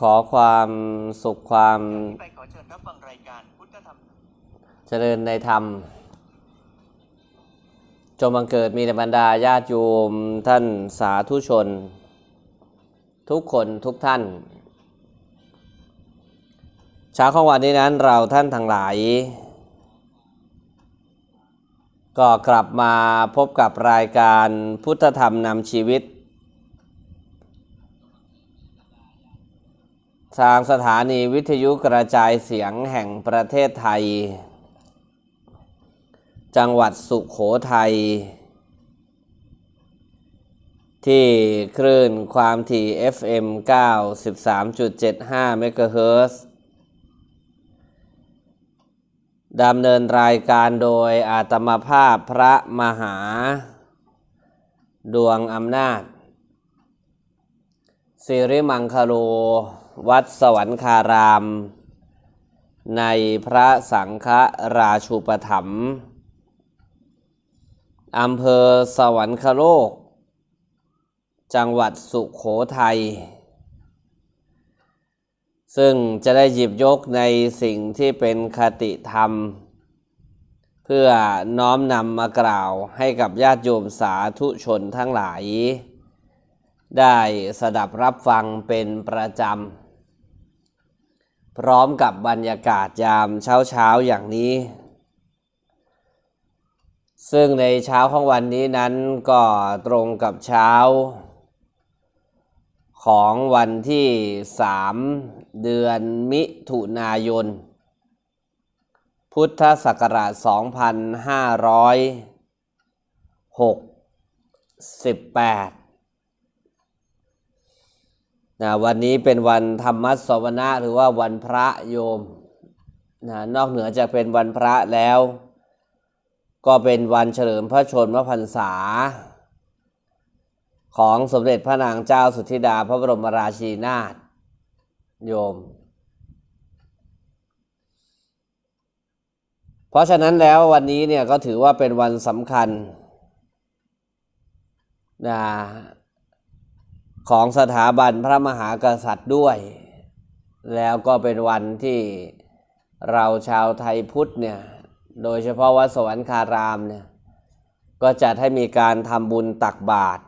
ขอความสุขความไปขอเชิญรับฟังรายการพุทธธรรมเจริญในธรรม จงบังเกิดมีในบรรดาญาติโยมท่านสาธุชน ทุกคนทุกท่านเช้าของวันนี้นั้นเราท่านทั้งหลาย ก็กลับมาพบกับรายการพุทธธรรมนำชีวิต ทางสถานีวิทยุกระจายเสียงแห่งประเทศไทย จังหวัดสุขโขทัย ที่คลื่นความถี่ FM 93.75 เมกะเฮิรตซ์ดำเนินรายการโดยอาตมาภาพพระมหา ดวงอำนาจสิริมังคโล วัดสวรรคาราม ในพระสังฆราชูปถัมภ์อำเภอสวรรคโลก จังหวัดสุขโขทัย ซึ่งจะได้หยิบยกในสิ่งที่เป็นคติธรรม เพื่อน้อมนำมากล่าวให้กับญาติโยมสาธุชนทั้งหลาย ได้สดับรับฟังเป็นประจำ พร้อมกับบรรยากาศยามเช้าเช้าอย่างนี้ ซึ่งในเช้าของวันนี้นั้นก็ตรงกับเช้า ของวันที่ 3 เดือนมิถุนายน พุทธศักราช 2568 นะวันนี้เป็นวันธรรมสวนะหรือว่าวันพระโยมนะนอกเหนือจากเป็นวันพระแล้ว ก็เป็นวันเฉลิมพระชนมพรรษา ของสมเด็จพระนางเจ้าสุธิดาพระบรมราชินีนาถโยม เพราะฉะนั้นแล้ววันนี้เนี่ยก็ถือว่าเป็นวันสำคัญนะ ของสถาบันพระมหากษัตริย์ด้วย แล้วก็เป็นวันที่เราชาวไทยพุทธเนี่ยโดยเฉพาะวัดสวรรคารามเนี่ยก็จัดให้มีการทำบุญตักบาตร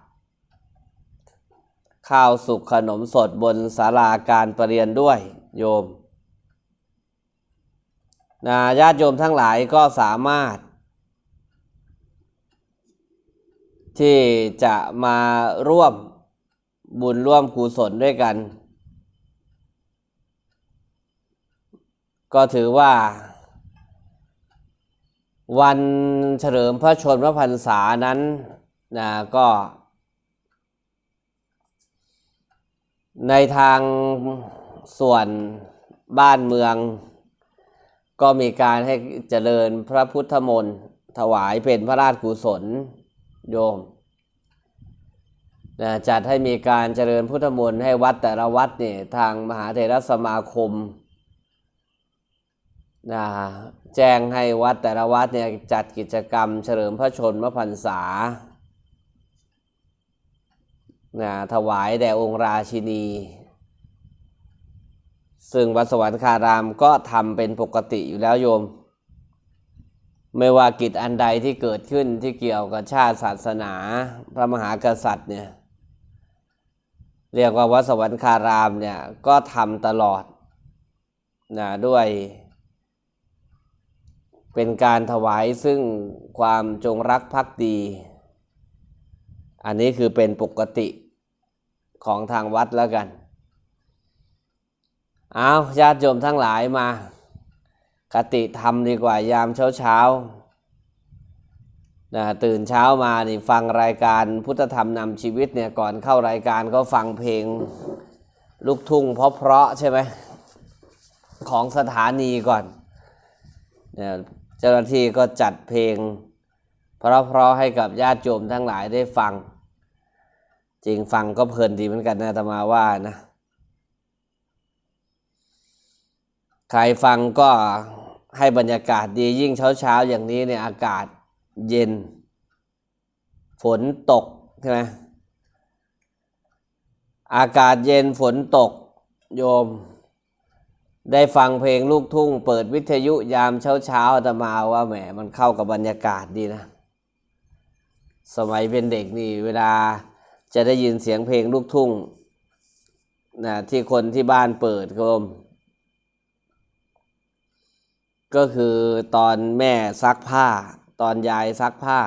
ข้าวสุกขนมสดบนศาลาการประเรียนด้วยโยมนะญาติโยมทั้งหลายก็สามารถ ที่จะมาร่วม บุญร่วมกุศลด้วยกัน ก็ถือว่า วันเฉลิมพระชนมพรรษานั้นนะก็ ในทางส่วนบ้านเมือง ก็มีการให้เจริญพระพุทธมนต์ถวายเป็นพระราชกุศลโยม นะจัดให้มีการเจริญพุทธมนต์ให้วัดแต่ละวัดเนี่ยทางมหาเถรสมาคมนะแจ้งให้วัดแต่ละวัดเนี่ยจัดกิจกรรม เฉลิมพระชนมพรรษานะถวายแด่องค์ราชินี ซึ่งวัดสวรรคารามก็ทำเป็นปกติอยู่แล้วโยม ไม่ว่ากิจอันใดที่เกิดขึ้นที่เกี่ยวกับชาติศาสนา พระมหากษัตริย์เนี่ย เรียกว่าวัดสวรรคารามเนี่ยก็ทำตลอดนะด้วย เป็นการถวายซึ่งความจงรักภักดี อันนี้คือเป็นปกติของทางวัดแล้วกัน เอาญาติโยมทั้งหลายมา คติธรรมดีกว่ายามเช้าเช้า นะตื่นเช้ามานี่ฟังรายการพุทธธรรมนำชีวิตเนี่ยก่อนเข้ารายการก็ฟังเพลงลูกทุ่งเพราะๆใช่ไหมของสถานีก่อนเนี่ยเจ้าหน้าที่ก็จัดเพลง เพราะๆให้กับญาติโยมทั้งหลายได้ฟัง จริงฟังก็เพลินดีเหมือนกันนะอาตมาว่านะ ใครฟังก็ให้บรรยากาศดียิ่งเช้าๆอย่างนี้เนี่ยอากาศ เย็น ฝนตกใช่ไหมอากาศเย็นฝนตกโยม ได้ฟังเพลงลูกทุ่ง เปิดวิทยุยามเช้าเช้าๆอาตมาว่าแหมมันเข้ากับบรรยากาศดีนะ สมัยเป็นเด็กนี่เวลาจะได้ยินเสียงเพลงลูกทุ่งนะที่คนที่บ้านเปิดโยมก็คือตอนแม่ซักผ้า ตอนยายซักผ้า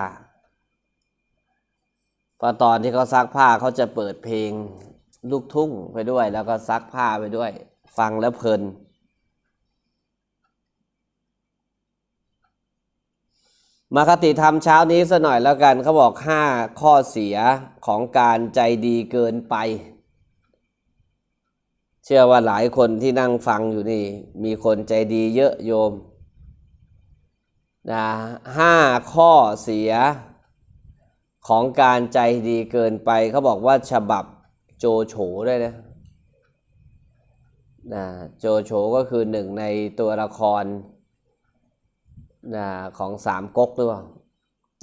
พอตอนที่เขาซักผ้าเขาจะเปิดเพลงลูกทุ่งไปด้วย แล้วก็ซักผ้าไปด้วย ฟังแล้วเพลิน มาคติธรรมเช้านี้สัหน่อยแล้วกันเขาบอกห้าข้อเสียของการใจดีเกินไป เชื่อว่าหลายคนที่นั่งฟังอยู่นี่ มีคนใจดีเยอะโยม นะห้าข้อเสียของการใจดีเกินไปเขาบอกว่าฉบับโจโฉด้วยนะนะโจโฉก็คือหนึ่งในตัวละครนะของสามก๊กหรือเปล่า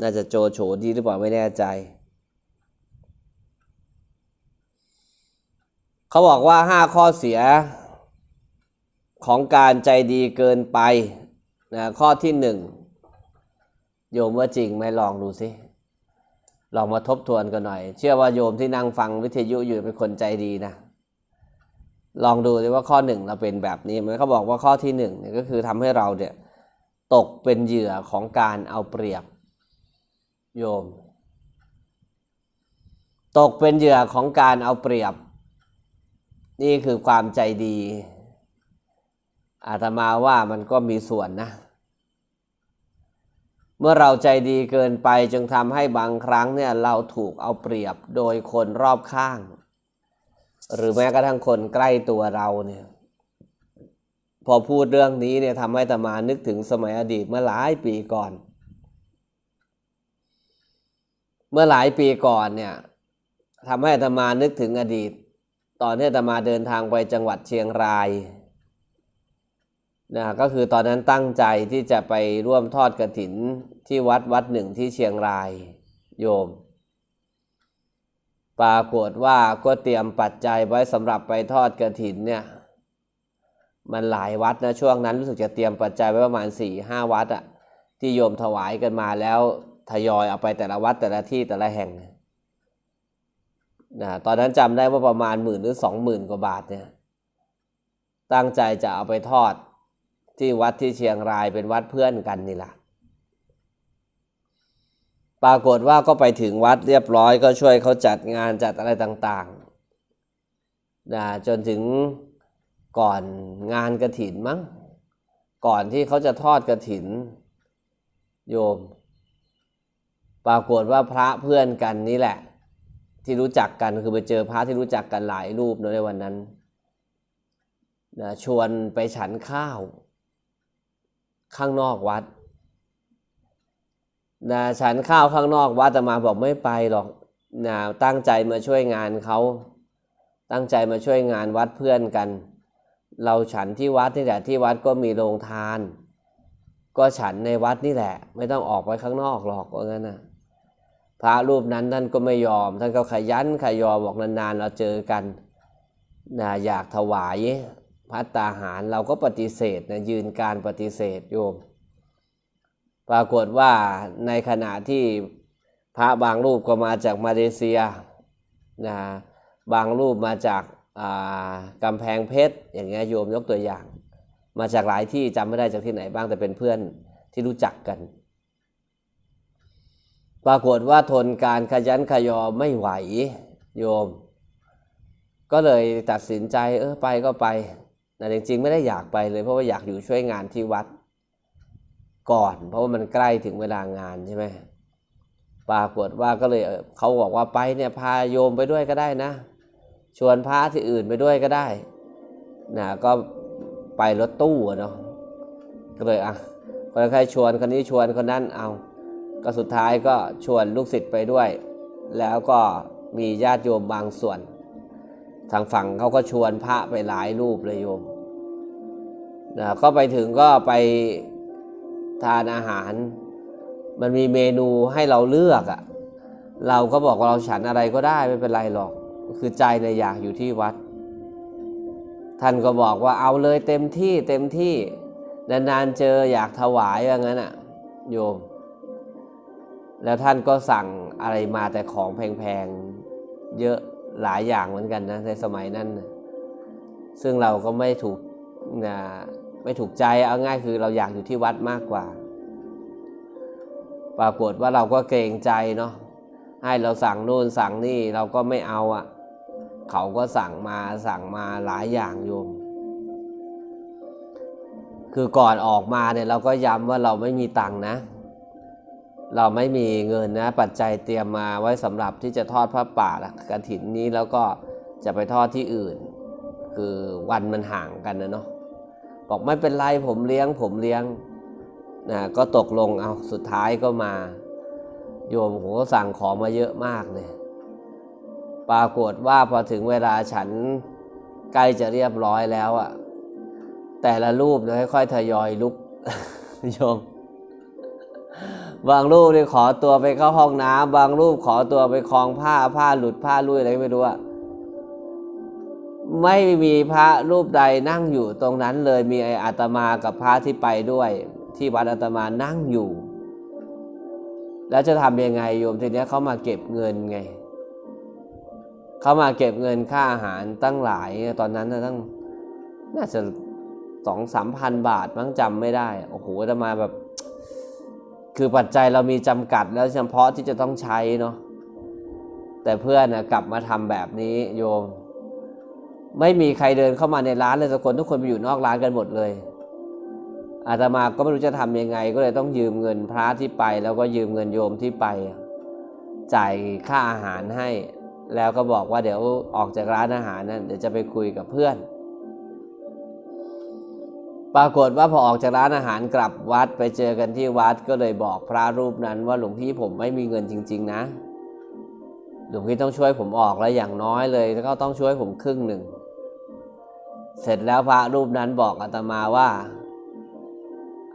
น่าจะโจโฉดีหรือเปล่าไม่แน่ใจ เขาบอกว่าห้าข้อเสียของการใจดีเกินไปนะข้อที่หนึ่ง โยมว่าจริงไหมลองดูสิลองมาทบทวนกันหน่อย เชื่อว่าโยมที่นั่งฟังวิทยุอยู่เป็นคนใจดีนะ ลองดูดิว่าข้อหนึ่งเราเป็นแบบนี้ไหมเขาบอกว่าข้อที่หนึ่งเนี่ยก็คือทำให้เราเนี่ยตกเป็นเหยื่อของการเอาเปรียบ โยม ตกเป็นเหยื่อของการเอาเปรียบ นี่คือความใจดีอาตมาว่ามันก็มีส่วนนะ เมื่อเราใจดีเกินไปจึงทำให้บางครั้งเนี่ยเราถูกเอาเปรียบโดยคนรอบข้าง หรือแม้กระทั่งคนใกล้ตัวเราเนี่ยพอพูดเรื่องนี้เนี่ยทำให้ตมานึกถึงสมัยอดีตเมื่อหลายปีก่อน เมื่อหลายปีก่อนเนี่ยทำให้ตมานึกถึงอดีต ตอนที่ตมาเดินทางไปจังหวัดเชียงราย นะก็คือตอนนั้นตั้งใจที่จะไปร่วมทอดกระถินที่วัดวัดหนึ่งที่เชียงรายโยม ปรากฏว่าก็เตรียมปัจจัยไว้สำหรับไปทอดกระถินเนี่ย มันหลายวัดนะช่วงนั้นรู้สึกจะเตรียมปัจจัยไว้ประมาณสี่ห้าวัดอะที่โยมถวายกันมาแล้วทยอยเอาไปแต่ละวัดแต่ละที่แต่ละแห่งนะตอนนั้นจำได้ว่าประมาณหมื่นหรือสองหมื่นกว่าบาทเนี่ย ตั้งใจจะเอาไปทอด ที่วัดที่เชียงรายเป็นวัดเพื่อนกันนี่แหละปรากฏว่าก็ไปถึงวัดเรียบร้อยก็ช่วยเขาจัดงานจัดอะไรต่างๆนะจนถึงก่อนงานกระถินมั้งก่อนที่เขาจะทอดกระถินโยม ปรากฏว่าพระเพื่อนกันนี่แหละ ที่รู้จักกันคือไปเจอพระที่รู้จักกันหลายรูปในวันนั้นนะชวนไปฉันข้าว ข้างนอกวัดนะฉันข้าวข้างนอกวัดแต่มาบอกไม่ไปหรอกนะตั้งใจมาช่วยงานเขาตั้งใจมาช่วยงานวัดเพื่อนกัน เราฉันที่วัดนี่แหละที่วัดก็มีโรงทาน ก็ฉันในวัดนี่แหละ ไม่ต้องออกไปข้างนอกหรอกว่างั้นนะพระรูปนั้นท่านก็ไม่ยอม ท่านก็ขยันขยอบอกนานๆเราเจอกันนะอยากถวาย พัตตาหารเราก็ปฏิเสธนะยืนการปฏิเสธโยม ปรากฏว่าในขณะที่พระบางรูปก็มาจากมาเลเซียนะบางรูปมาจากกำแพงเพชรอย่างเงี้ยโยมยกตัวอย่าง มาจากหลายที่จำไม่ได้จากที่ไหนบ้างแต่เป็นเพื่อนที่รู้จักกัน ปรากฏว่าทนการขยันขยอไม่ไหวโยม ก็เลยตัดสินใจเออไปก็ไป แต่จริงๆ ไม่ได้อยากไปเลยเพราะว่าอยากอยู่ช่วยงานที่วัดก่อน เพราะว่ามันใกล้ถึงเวลางานใช่ไหมปรากฏว่าก็เลยเขาบอกว่าไปเนี่ยพาโยมไปด้วยก็ได้นะ ชวนพระที่อื่นไปด้วยก็ได้นะก็ไปรถตู้เนาะก็เลยอะคนใครชวนคนนี้ชวนคนนั้นเอาก็สุดท้ายก็ชวนลูกศิษย์ไปด้วย แล้วก็มีญาติโยมบางส่วน ทางฝั่งเขาก็ชวนพระไปหลายรูปเลยโยมนะก็ไปถึงก็ไปทานอาหาร มันมีเมนูให้เราเลือกอะ่ะ เราก็บอกว่าเราฉันอะไรก็ได้ไม่เป็นไรหรอก คือใจในอยากอยู่ที่วัด ท่านก็บอกว่าเอาเลยเต็มที่เต็มที่ นานๆเจออยากถวายว่างนั้นอะ โยม แล้วท่านก็สั่งอะไรมาแต่ของแพงๆ เยอะ หลายอย่างเหมือนกันนะในสมัยนั้นนะซึ่งเราก็ไม่ถูกนะไม่ถูกใจเอาง่ายคือเราอยากอยู่ที่วัดมากกว่า ปรากฏว่าเราก็เกรงใจเนาะให้เราสั่งนู่นสั่งนี่เราก็ไม่เอาอะ่ะ เขาก็สั่งมาสั่งมาหลายอย่างโยม คือก่อนออกมาเนี่ยเราก็ย้ำว่าเราไม่มีตังค์นะ เราไม่มีเงินนะปัจจัยเตรียมมาไว้สำหรับที่จะทอดพระป่าละกฐินนี้แล้วก็จะไปทอดที่อื่น คือวันมันห่างกันนะเนาะบอกไม่เป็นไรผมเลี้ยง ผมเลี้ยงนะก็ตกลงเอาสุดท้ายก็มา โยมผมก็สั่งของมาเยอะมากเลยปรากฏว่าพอถึงเวลาฉันใกล้จะเรียบร้อยแล้วอะแต่ละรูปเนี่ยค่อยๆทยอยลุกโยม บางรูปเนี่ยขอตัวไปเข้าห้องน้ำบางรูปขอตัวไปคลองผ้าผ้าหลุดผ้าลุยอะไรไม่รู้อะไม่มีพระรูปใดนั่งอยู่ตรงนั้นเลยมีไออาตมากับพระที่ไปด้วย ที่วัดอาตมานั่งอยู่ แล้วจะทำยังไงโยมทีเนี้ยเขามาเก็บเงินไงเขามาเก็บเงินค่าอาหารตั้งหลายตอนนั้นน่ะตั้งน่าจะสองสามพันบาทมั้งจำไม่ได้ โอ้โหจะมาแบบ คือปัจจัยเรามีจำกัดแล้วเฉพาะที่จะต้องใช้เนาะแต่เพื่อนนะกลับมาทำแบบนี้โยม ไม่มีใครเดินเข้ามาในร้านเลยสักคนทุกคนไปอยู่นอกร้านกันหมดเลย อาตมาก็ไม่รู้จะทำยังไง ก็เลยต้องยืมเงินพระที่ไป แล้วก็ยืมเงินโยมที่ไป จ่ายค่าอาหารให้ แล้วก็บอกว่าเดี๋ยวออกจากร้านอาหารนั้นเดี๋ยวจะไปคุยกับเพื่อน ปรากฏว่าพอออกจากร้านอาหารกลับวัดไปเจอกันที่วัดก็เลยบอกพระรูปนั้นว่าหลวงพี่ผมไม่มีเงินจริง ๆ นะ หลวงพี่ต้องช่วยผมออกแล้วอย่างน้อยเลยก็ต้องช่วยผมครึ่งหนึ่ง เสร็จแล้วพระรูปนั้นบอกอาตมาว่า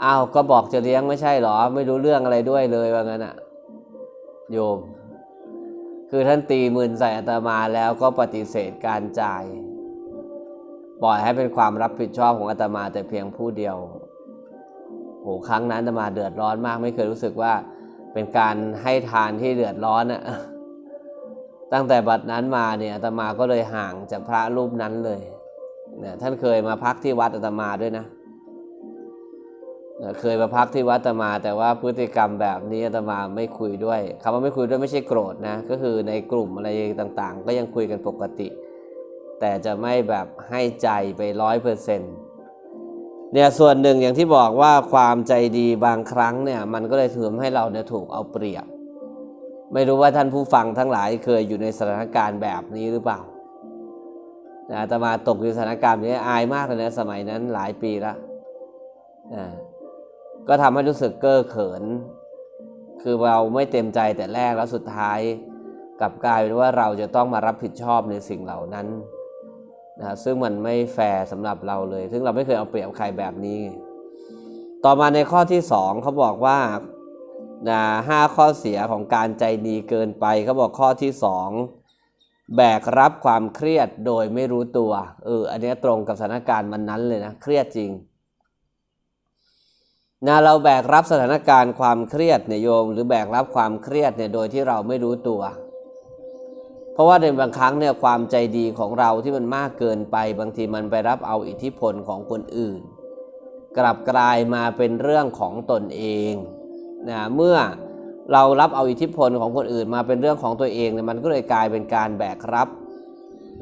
อ้าวก็บอกจะเลี้ยงไม่ใช่หรอ ไม่รู้เรื่องอะไรด้วยเลยว่างั้นอะโยม คือท่านตีมืนใส่อาตมาแล้วก็ปฏิเสธการจ่าย ปล่อยให้เป็นความรับผิดชอบของอาตมาแต่เพียงผู้เดียวโหครั้งนั้นอาตมาเดือดร้อนมาก ไม่เคยรู้สึกว่าเป็นการให้ทานที่เดือดร้อนอะตั้งแต่บัดนั้นมาเนี่ยอาตมาก็เลยห่างจากพระรูปนั้นเลยเนี่ยท่านเคยมาพักที่วัดอาตมาด้วยนะเนี่ยเคยมาพักที่วัดอาตมา แต่ว่าพฤติกรรมแบบนี้อาตมาไม่คุยด้วยคำว่าไม่คุยด้วยไม่ใช่โกรธนะก็คือในกลุ่มอะไรต่างๆ ก็ยังคุยกันปกติ แต่จะไม่แบบให้ใจไปร้อยเปอร์เซ็นต์เนี่ยส่วนหนึ่งอย่างที่บอกว่าความใจดีบางครั้งเนี่ยมันก็เลยทำให้เราเนี่ยถูกเอาเปรียบ ไม่รู้ว่าท่านผู้ฟังทั้งหลายเคยอยู่ในสถานการณ์แบบนี้หรือเปล่าอาตมาตกอยู่สถานการณ์นี้อายมากเลยนะสมัยนั้นหลายปีละนะก็ทำให้รู้สึกเก้อเขิน คือเราไม่เต็มใจแต่แรกแล้วสุดท้ายกลับกลายเป็นว่าเราจะต้องมารับผิดชอบในสิ่งเหล่านั้น นะซึ่งมันไม่แฟร์สำหรับเราเลย ซึ่งเราไม่เคยเอาเปรียบใครแบบนี้ ต่อมาในข้อที่สองเขาบอกว่านะห้าข้อเสียของการใจดีเกินไปเขาบอกข้อที่สองแบกรับความเครียดโดยไม่รู้ตัวเอออันนี้ตรงกับสถานการณ์มันนั้นเลยนะเครียดจริงนะเราแบกรับสถานการณ์ความเครียดเนี่ยโยม หรือแบกรับความเครียดเนี่ยโดยที่เราไม่รู้ตัว เพราะว่าในบางครั้งเนี่ยความใจดีของเราที่มันมากเกินไป บางทีมันไปรับเอาอิทธิพลของคนอื่น กลับกลายมาเป็นเรื่องของตนเองนะเมื่อเรารับเอาอิทธิพลของคนอื่นมาเป็นเรื่องของตัวเองเนี่ยมันก็เลยกลายเป็นการแบกรับ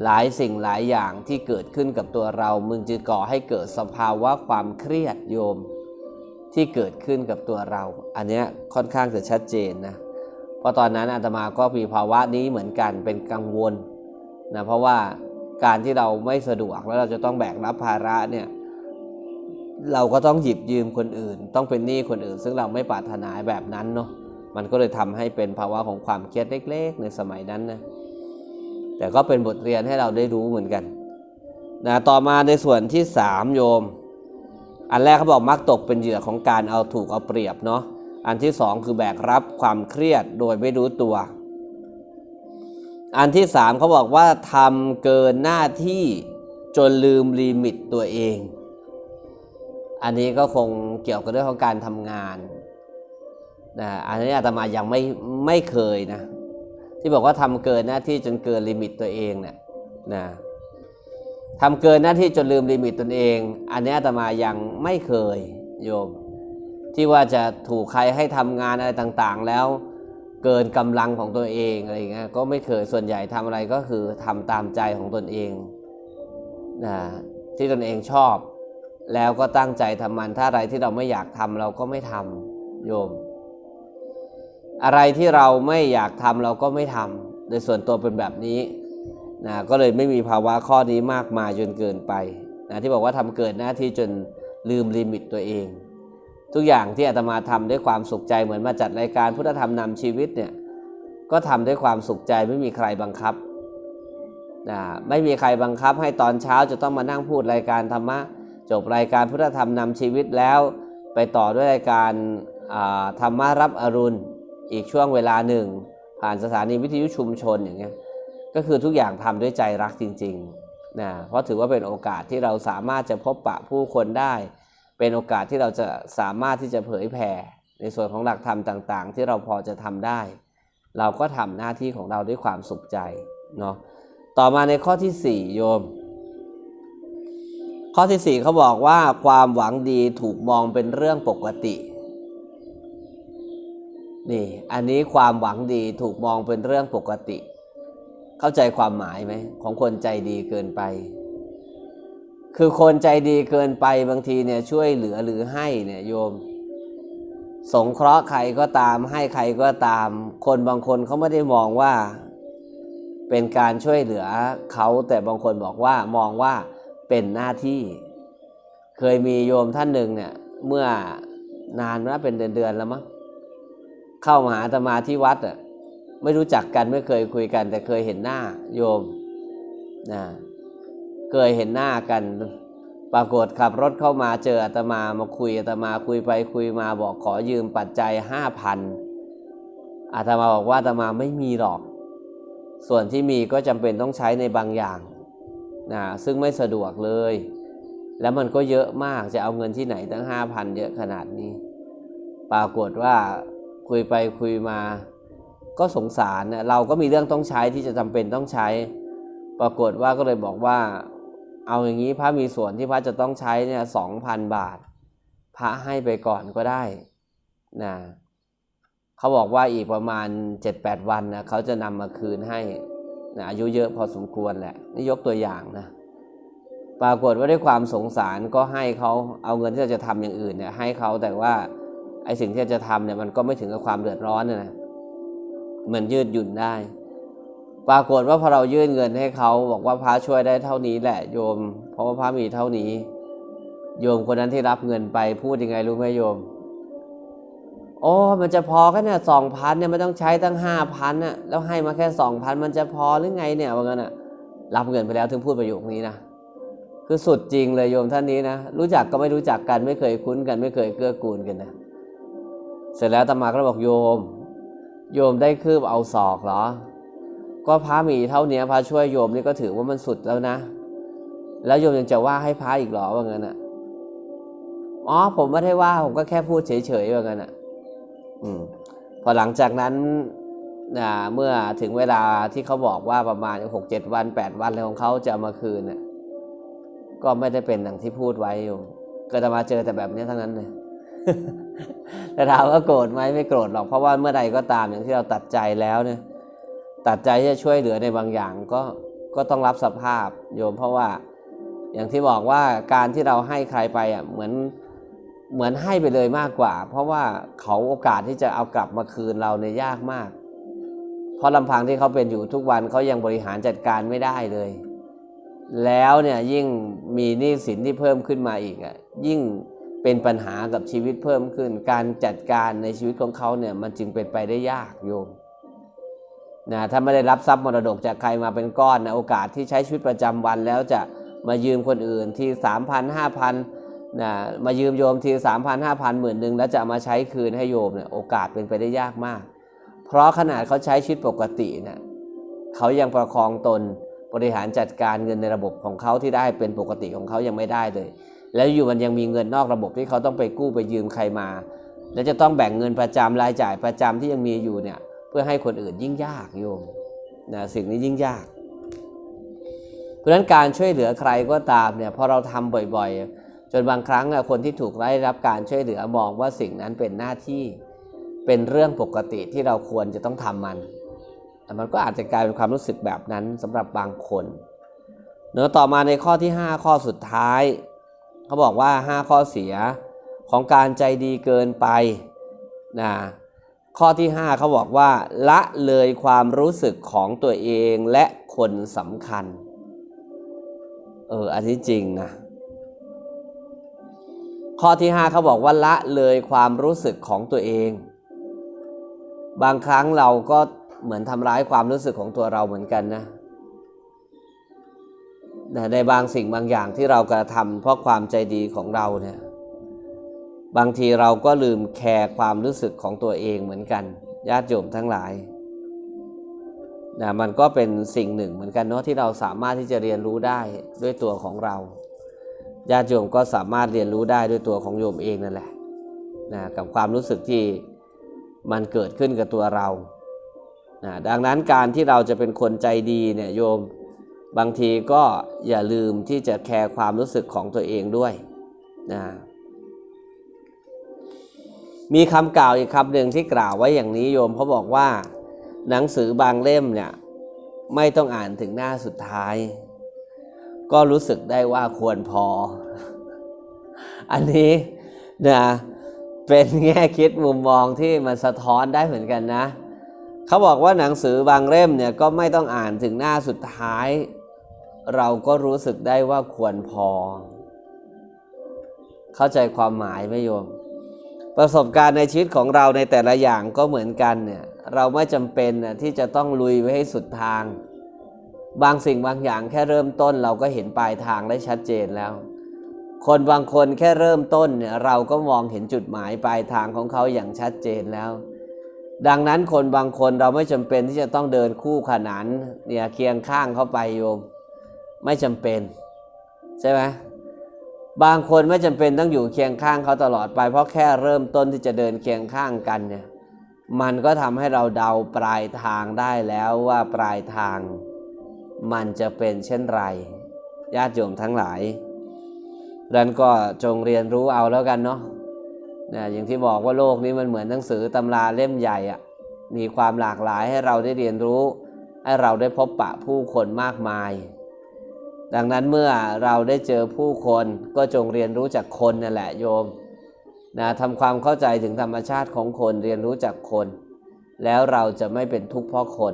หลายสิ่งหลายอย่างที่เกิดขึ้นกับตัวเรา มึงจึงก่อให้เกิดสภาวะความเครียดโยมที่เกิดขึ้นกับตัวเรา อันนี้ค่อนข้างจะชัดเจนนะ เพราะตอนนั้นอาตมาก็มีภาวะนี้เหมือนกันเป็นกังวลนะเพราะว่าการที่เราไม่สะดวกแล้วเราจะต้องแบกรับภาระเนี่ยเราก็ต้องหยิบยืมคนอื่น ต้องเป็นหนี้คนอื่น ซึ่งเราไม่ปรารถนาแบบนั้นเนาะมันก็เลยทำให้เป็นภาวะของความเครียดเล็ก ๆ ในสมัยนั้นนะแต่ก็เป็นบทเรียนให้เราได้รู้เหมือนกันนะต่อมาในส่วนที่สามโยม อันแรกเขาบอกมักตกเป็นเหยื่อของการเอาถูกเอาเปรียบเนาะ อันที่สองคือแบกรับความเครียดโดยไม่รู้ตัว อันที่สามเขาบอกว่าทำเกินหน้าที่จนลืมลิมิตตัวเอง อันนี้ก็คงเกี่ยวกับเรื่องของการทำงานนะอันนี้อาตมายังไม่ไม่เคยนะ ที่บอกว่าทำเกินหน้าที่จนเกินลิมิตตัวเองเนี่ยนะทำเกินหน้าที่จนลืมลิมิตตนเอง อันนี้อาตมายังไม่เคยโยม ที่ว่าจะถูกใครให้ทำงานอะไรต่างๆ แล้วเกินกำลังของตัวเองอะไรอย่างเงี้ยก็ไม่เคยส่วนใหญ่ทำอะไรก็คือทำตามใจของตนเองนะที่ตนเองชอบ แล้วก็ตั้งใจทำมันถ้าอะไรที่เราไม่อยากทำเราก็ไม่ทำโยม อะไรที่เราไม่อยากทำเราก็ไม่ทำโดยส่วนตัวเป็นแบบนี้นะก็เลยไม่มีภาวะข้อนี้มากมายจนเกินไปนะที่บอกว่าทำเกินหน้าที่จนลืมลิมิตตัวเอง ทุกอย่างที่อาตมาทำด้วยความสุขใจเหมือนมาจัดรายการพุทธธรรมนำชีวิตเนี่ยก็ทำด้วยความสุขใจไม่มีใครบังคับนะไม่มีใครบังคับให้ตอนเช้าจะต้องมานั่งพูดรายการธรรมะจบรายการพุทธธรรมนำชีวิตแล้ว ไปต่อด้วยรายการธรรมะรับอรุณอีกช่วงเวลาหนึ่ง ผ่านสถานีวิทยุชุมชนอย่างเงี้ยก็คือทุกอย่างทำด้วยใจรักจริงๆนะเพราะถือว่าเป็นโอกาสที่เราสามารถจะพบปะผู้คนได้ เป็นโอกาสที่เราจะสามารถที่จะเผยแผ่ในส่วนของหลักธรรมต่าง ๆ ที่เราพอจะทำได้ เราก็ทำหน้าที่ของเราด้วยความสุขใจเนาะต่อมาในข้อที่สี่โยม ข้อที่สี่เขาบอกว่าความหวังดีถูกมองเป็นเรื่องปกตินี่อันนี้ความหวังดีถูกมองเป็นเรื่องปกติ เข้าใจความหมายไหมของคนใจดีเกินไป คือคนใจดีเกินไปบางทีเนี่ยช่วยเหลือหรือให้เนี่ยโยม สงเคราะห์ใครก็ตาม ให้ใครก็ตาม คนบางคนเขาไม่ได้มองว่า เป็นการช่วยเหลือเขาแต่บางคนบอกว่ามองว่าเป็นหน้าที่ เคยมีโยมท่านหนึ่งเนี่ยเมื่อนานนะเป็นเดือนๆแล้วมั้งเข้ามาหาอาตมาที่วัดอะไม่รู้จักกันไม่เคยคุยกัน แต่เคยเห็นหน้าโยมนะ เคยเห็นหน้ากัน ปรากฏขับรถเข้ามาเจออาตมามาคุยอาตมาคุยไปคุยมาบอกขอยืมปัจจัยห้าพันอาตมาบอกว่าอาตมาไม่มีหรอก ส่วนที่มีก็จำเป็นต้องใช้ในบางอย่างนะซึ่งไม่สะดวกเลย แล้วมันก็เยอะมากจะเอาเงินที่ไหนตั้งห้าพันเยอะขนาดนี้ ปรากฏว่าคุยไปคุยมา ก็สงสารนะเราก็มีเรื่องต้องใช้ที่จะจำเป็นต้องใช้ ปรากฏว่าก็เลยบอกว่า เอาอย่างนี้พระมีส่วนที่พระจะต้องใช้เนี่ยสองพันบาท พระให้ไปก่อนก็ได้นะเขาบอกว่าอีกประมาณเจ็ดแปดวันนะเขาจะนำมาคืนให้นะอายุเยอะพอสมควรแหละนี่ยกตัวอย่างนะปรากฏว่าด้วยความสงสารก็ให้เขาเอาเงินที่เราจะทำอย่างอื่นเนี่ยให้เขาแต่ว่าไอ้สิ่งที่จะทำเนี่ยมันก็ไม่ถึงกับความเดือดร้อนนะนะเหมือนยืดหยุ่นได้ ปรากฏว่าพอเรายื่นเงินให้เขาบอกว่าพระช่วยได้เท่านี้แหละโยม เพราะว่าพระมีเท่านี้ โยมคนนั้นที่รับเงินไปพูดยังไงรู้ไหมโยม โอ้มันจะพอแค่เนี่ยสองพันเนี่ยไม่ต้องใช้ตั้งห้าพันน่ะแล้วให้มาแค่สองพันมันจะพอหรือไงเนี่ยว่างั้นอะรับเงินไปแล้วถึงพูดประโยคนี้นะคือสุดจริงเลยโยมท่านนี้นะรู้จักก็ไม่รู้จักกันไม่เคยคุ้นกัน ไม่เคยเกื้อกูลกันนะเสร็จแล้วตมาก็บอกโยม โยมได้คืบเอาศอกเหรอ ก็พระมีเท่านี้พระช่วยโยมนี่ก็ถือว่ามันสุดแล้วนะ แล้วโยมยังจะว่าให้พระอีกหรอว่างั้นอะอ๋อผมไม่ได้ว่าผมก็แค่พูดเฉยๆว่างั้นอะ อืม พอหลังจากนั้นนะเมื่อถึงเวลาที่เขาบอกว่าประมาณหกเจ็ดวันแปดวันอะไรของเขาจะมาคืนน่ะก็ไม่ได้เป็นดังที่พูดไว้อยู่ก็จะมาเจอแต่แบบนี้ทั้งนั้นเลยแต่ถามว่าโกรธไหมไม่โกรธหรอกเพราะว่าเมื่อใดก็ตามอย่างที่เราตัดใจแล้วเนี่ย ตัดใจที่จะช่วยเหลือในบางอย่างก็ก็ต้องรับสภาพโยมเพราะว่าอย่างที่บอกว่าการที่เราให้ใครไปอะเหมือนเหมือนให้ไปเลยมากกว่า เพราะว่าเขาโอกาสที่จะเอากลับมาคืนเราเนี่ยยากมาก เพราะลำพังที่เขาเป็นอยู่ทุกวันเขายังบริหารจัดการไม่ได้เลย แล้วเนี่ยยิ่งมีหนี้สินที่เพิ่มขึ้นมาอีกอะยิ่งเป็นปัญหากับชีวิตเพิ่มขึ้น การจัดการในชีวิตของเขาเนี่ยมันจึงเป็นไปได้ยากโยม นะถ้าไม่ได้รับทรัพย์มรดกจากใครมาเป็นก้อนนะโอกาสที่ใช้ชีวิตประจำวันแล้วจะมายืมคนอื่นที่สามพันห้าพันนะมายืมโยมทีสามพันห้าพันหมื่นหนึ่งแล้วจะเอามาใช้คืนให้โยมเนี่ยโอกาสเป็นไปได้ยากมาก เพราะขนาดเขาใช้ชีวิตปกติเนี่ยเขายังประคองตนบริหารจัดการเงินในระบบของเขาที่ได้เป็นปกติของเขายังไม่ได้เลย แล้วอยู่มันยังมีเงินนอกระบบที่เขาต้องไปกู้ไปยืมใครมา แล้วจะต้องแบ่งเงินประจำรายจ่ายประจำที่ยังมีอยู่เนี่ย เพื่อให้คนอื่นยิ่งยากโยมนะสิ่งนี้ยิ่งยาก เพราะฉะนั้นการช่วยเหลือใครก็ตามเนี่ยพอเราทำบ่อยๆ จนบางครั้งคนที่ถูกได้รับการช่วยเหลือมองว่าสิ่งนั้นเป็นหน้าที่เป็นเรื่องปกติที่เราควรจะต้องทำมันแต่มันก็อาจจะกลายเป็นความรู้สึกแบบนั้นสำหรับบางคนเนื้อต่อมาในข้อที่ 5 ข้อสุดท้าย เขาบอกว่า 5 ข้อเสียของการใจดีเกินไปนะ ข้อที่ 5เขาบอกว่า ละเลยความรู้สึกของตัวเองและคนสำคัญ เออ อันนี้จริงนะ ข้อที่ 5เขาบอกว่าละเลยความรู้สึกของตัวเอง บางครั้งเราก็เหมือนทำร้ายความรู้สึกของตัวเราเหมือนกันนะในบางสิ่งบางอย่างที่เรากระทำเพราะความใจดีของเราเนี่ย บางทีเราก็ลืมแคร์ความรู้สึกของตัวเองเหมือนกันญาติโยมทั้งหลายนะมันก็เป็นสิ่งหนึ่งเหมือนกันเนาะที่เราสามารถที่จะเรียนรู้ได้ด้วยตัวของเราญาติโยมก็สามารถเรียนรู้ได้ด้วยตัวของโยมเองนั่นแหละนะกับความรู้สึกที่มันเกิดขึ้นกับตัวเรานะดังนั้นการที่เราจะเป็นคนใจดีเนี่ยโยมบางทีก็อย่าลืมที่จะแคร์ความรู้สึกของตัวเองด้วยนะ มีคำกล่าวอีกคำหนึ่งที่กล่าวไว้อย่างนี้โยมเขาบอกว่า หนังสือบางเล่มเนี่ยไม่ต้องอ่านถึงหน้าสุดท้าย ก็รู้สึกได้ว่าควรพอ อันนี้นะเป็นแง่คิดมุมมองที่มันสะท้อนได้เหมือนกันนะเขาบอกว่าหนังสือบางเล่มเนี่ยก็ไม่ต้องอ่านถึงหน้าสุดท้าย เราก็รู้สึกได้ว่าควรพอ เข้าใจความหมายไหมโยม ประสบการณ์ในชีวิตของเราในแต่ละอย่างก็เหมือนกันเนี่ยเราไม่จำเป็นน่ะที่จะต้องลุยไปให้สุดทาง บางสิ่งบางอย่างแค่เริ่มต้นเราก็เห็นปลายทางได้ชัดเจนแล้ว คนบางคนแค่เริ่มต้นเนี่ยเราก็มองเห็นจุดหมายปลายทางของเขาอย่างชัดเจนแล้ว ดังนั้นคนบางคนเราไม่จำเป็นที่จะต้องเดินคู่ขนานเนี่ยเคียงข้างเขาไปโยม ไม่จำเป็น ใช่ไหม บางคนไม่จำเป็นต้องอยู่เคียงข้างเขาตลอดไป เพราะแค่เริ่มต้นที่จะเดินเคียงข้างกันเนี่ย มันก็ทำให้เราเดาปลายทางได้แล้วว่าปลายทาง มันจะเป็นเช่นไรญาติโยมทั้งหลายดังนั้นก็จงเรียนรู้เอาแล้วกันเนาะนะอย่างที่บอกว่าโลกนี้มันเหมือนหนังสือตำราเล่มใหญ่อะมีความหลากหลายให้เราได้เรียนรู้ ให้เราได้พบปะผู้คนมากมาย ดังนั้นเมื่อเราได้เจอผู้คนก็จงเรียนรู้จากคนนั่นแหละโยมนะทำความเข้าใจถึงธรรมชาติของคนเรียนรู้จากคน แล้วเราจะไม่เป็นทุกข์เพราะคน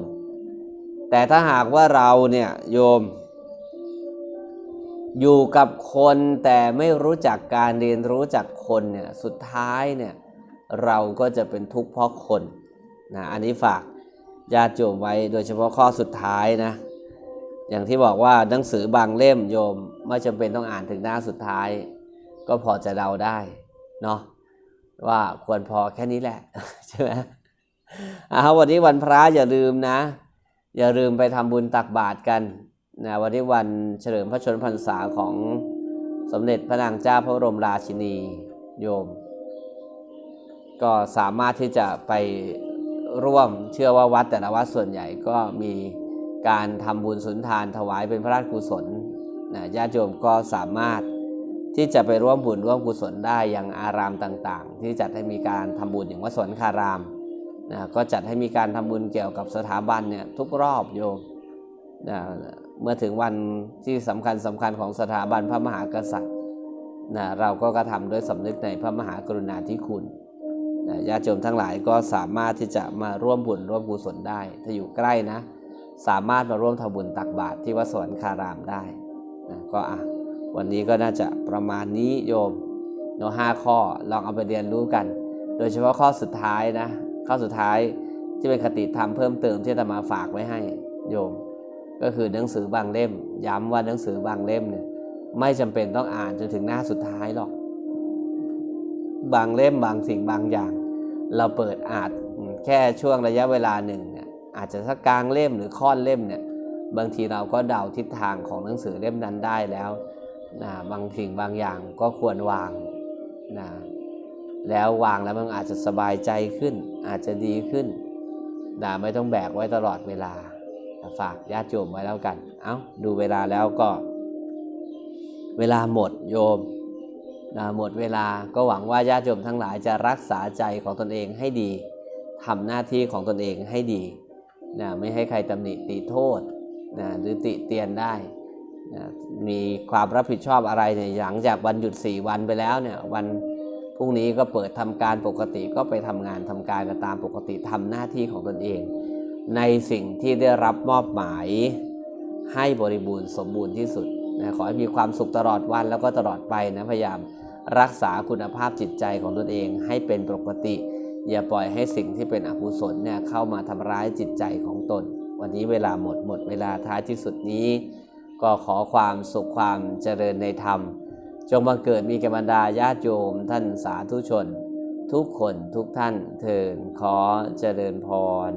แต่ถ้าหากว่าเราเนี่ยโยม อยู่กับคนแต่ไม่รู้จักการเรียนรู้จากคนเนี่ยสุดท้ายเนี่ยเราก็จะเป็นทุกข์เพราะคนนะอันนี้ฝากญาติโยมไว้โดยเฉพาะข้อสุดท้ายนะ อย่างที่บอกว่าหนังสือบางเล่มโยมไม่จำเป็นต้องอ่านถึงหน้าสุดท้าย ก็พอจะเดาได้เนาะว่าควรพอแค่นี้แหละใช่ไหมอาวันนี้วันพระอย่าลืมนะ อย่าลืมไปทำบุญตักบาตรกันนะวันนี้วันเฉลิมพระชนมพรรษาของสมเด็จพระนางเจ้าพระบรมราชินีโยม ก็สามารถที่จะไปร่วมเชื่อว่าวัดแต่ละวัดส่วนใหญ่ก็มี การทำบุญสุนทานถวายเป็นพระราชกุศลนะญาติโยมก็สามารถที่จะไปร่วมบุญร่วมกุศลได้อยังอารามต่างๆ ที่จัดให้มีการทำบุญอย่างวัดสวนคารามนะก็จัดให้มีการทำบุญเกี่ยวกับสถาบันเนี่ยทุกรอบโยมนะเมื่อถึงวันที่สำคัญสำคัญของสถาบันพระมหากษัตริย์นะเราก็กระทำด้วยสำนึกในพระมหากรุณาธิคุณนะญาติโยมทั้งหลายก็สามารถที่จะมาร่วมบุญร่วมกุศลได้ ถ้าอยู่ใกล้นะ สามารถมาร่วมทำบุญตักบาตรที่วัดสวรรคารามได้นะก็อะวันนี้ก็น่าจะประมาณนี้โยมเนาะห้าข้อลองเอาไปเรียนรู้กัน โดยเฉพาะข้อสุดท้ายนะข้อสุดท้ายที่เป็นคติธรรมเพิ่มเติมที่จะมาฝากไว้ให้โยม ก็คือหนังสือบางเล่ม ย้ำว่าหนังสือบางเล่มเนี่ยไม่จำเป็นต้องอ่านจนถึงหน้าสุดท้ายหรอก บางเล่มบางสิ่งบางอย่าง เราเปิดอ่านแค่ช่วงระยะเวลาหนึ่ง อาจจะสักกลางเล่มหรือค่อนเล่มเนี่ยบางทีเราก็เดาทิศทางของหนังสือเล่มนั้นได้แล้วนะบางสิ่งบางอย่างก็ควรวางนะแล้ววางแล้วมันอาจจะสบายใจขึ้น อาจจะดีขึ้นนะไม่ต้องแบกไว้ตลอดเวลาฝากญาติโยมไว้แล้วกัน เอา้าดูเวลาแล้วก็ เวลาหมดโยมนะหมดเวลาก็หวังว่าญาติโยมทั้งหลายจะรักษาใจของตนเองให้ดีทำหน้าที่ของตนเองให้ดี นะไม่ให้ใครตำหนิติโทษนะหรือติเตียนได้นะมีความรับผิดชอบอะไรเนี่ยหลังจากวันหยุด 4 วันไปแล้วเนี่ยวันพรุ่งนี้ก็เปิดทำการปกติก็ไปทำงานทำการกันตามปกติทำหน้าที่ของตนเอง ในสิ่งที่ได้รับมอบหมายให้บริบูรณ์สมบูรณ์ที่สุดนะขอให้มีความสุขตลอดวันแล้วก็ตลอดไปนะพยายามรักษาคุณภาพจิตใจของตนเองให้เป็นปกติ อย่าปล่อยให้สิ่งที่เป็นอกุศลเนี่ยเข้ามาทำร้ายจิตใจของตน วันนี้เวลาหมดหมดเวลาท้ายที่สุดนี้ ก็ขอความสุขความเจริญในธรรม จงบังเกิดมีแก่บรรดาญาติโยมท่านสาธุชน ทุกคนทุกท่านเทินขอเจริญพร